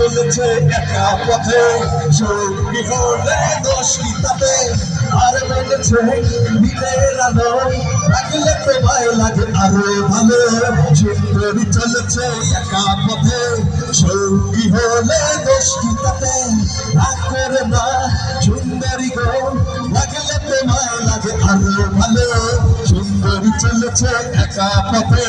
চলেছে একা পথে। সঙ্গী হলে কি তাতে? আর মেনেছে দিনের আলো। লাগলে তোমায় লাগে আরও ভালো। সুন্দরী চলেছে একা পথে। সঙ্গী হলে কি তাতে? করে না সুন্দরী গো। লাগলে তোমায় লাগে আরও ভালো। সুন্দরী চলেছে একা পথে।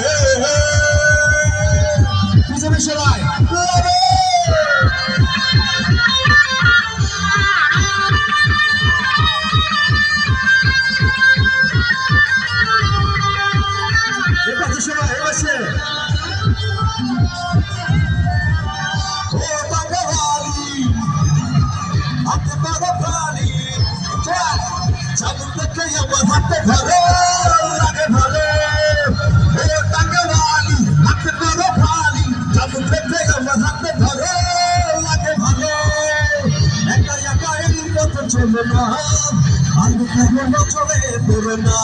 চালু না আমি কেন চলে দেবে না।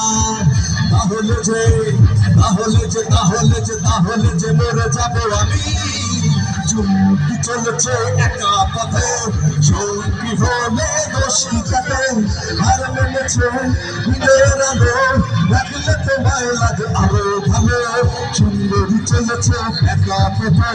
তাহলে যে তাহলে যে তাহলে যে তাহলে যে মরে যাব আমি। চুমকি চলেছে, একা পথে সঙ্গী হলে দোষী কাটে আর মেনেছে দিনের আলো লাগলে তোমায় লাগে আরও ভালো সুন্দরী চলেছে একা পথে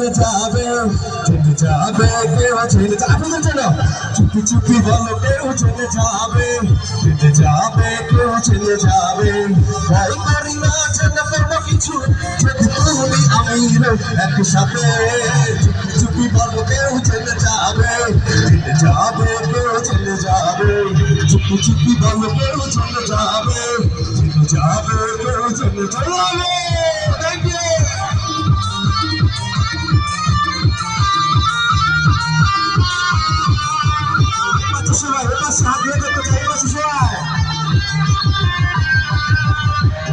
চলে যাবে চলে যাবে, কেউ চলে যাবে। আপনাদের জন্য চুপি চুপি বলো, কেউ চলে যাবে চলে যাবে, কেউ চলে যাবে। ভয় করি না, জানা কোনো কিছু, যদি তুমি আমি একসাথে। চুপি চুপি বলো, কেউ চলে যাবে চলে যাবে, কেউ চলে যাবে। চুপি চুপি বলো, কেউ চলে যাবে চলে যাবে, কেউ চলে যাবে। থ্যাংক ইউ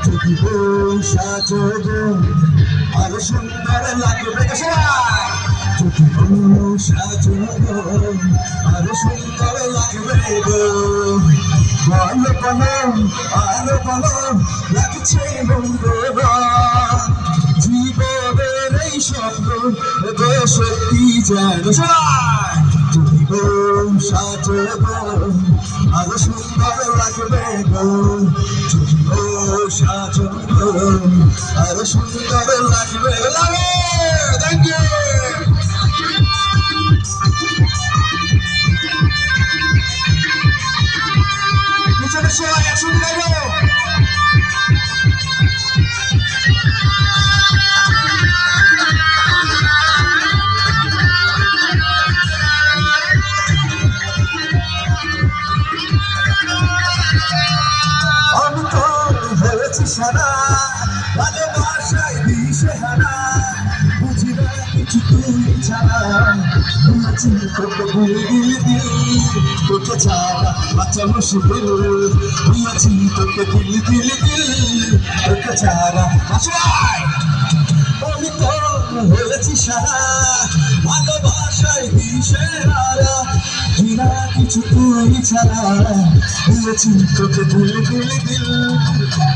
যদি বউ সাজবো আরও সুন্দর লাগবে সবাই। যদি বউ সাজবো আরও সুন্দর লাগবে গো বলো বলো, আলো বলো, লাগছে বন্ধুরা জীবনের এই স্বপ্ন গো সত্যি যেন যদি বউ সাজবো আরও সুন্দর লাগবে গো সুন্দর লাগবে লাগে থ্যাংক ইউ সারা ভালোবাসায় দিশেহারা বুঝি না কিছু তুই ছাড়া। বুঝি তোকে ভুলে দিলি তোকে ছাড়া বাচ্চা মুশকিল। বুঝেছি তোকে দিলি দিলি দিল, তোকে ছাড়া আমি তো হয়েছি সারা ভালোবাসায় দিশে হারা জিনা কিছু তুমি ছাড়া। দিয়েছি তোকে দিলি দিলি দিল,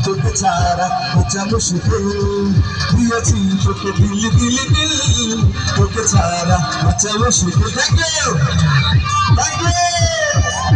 তোকে ছাড়া বাচ্চা মুশকিল দিয়েছি তোকে দিল দিল দিল, তোকে ছাড়া বাচ্চা মুশকিল থ্যাংক ইউ থ্যাংক ইউ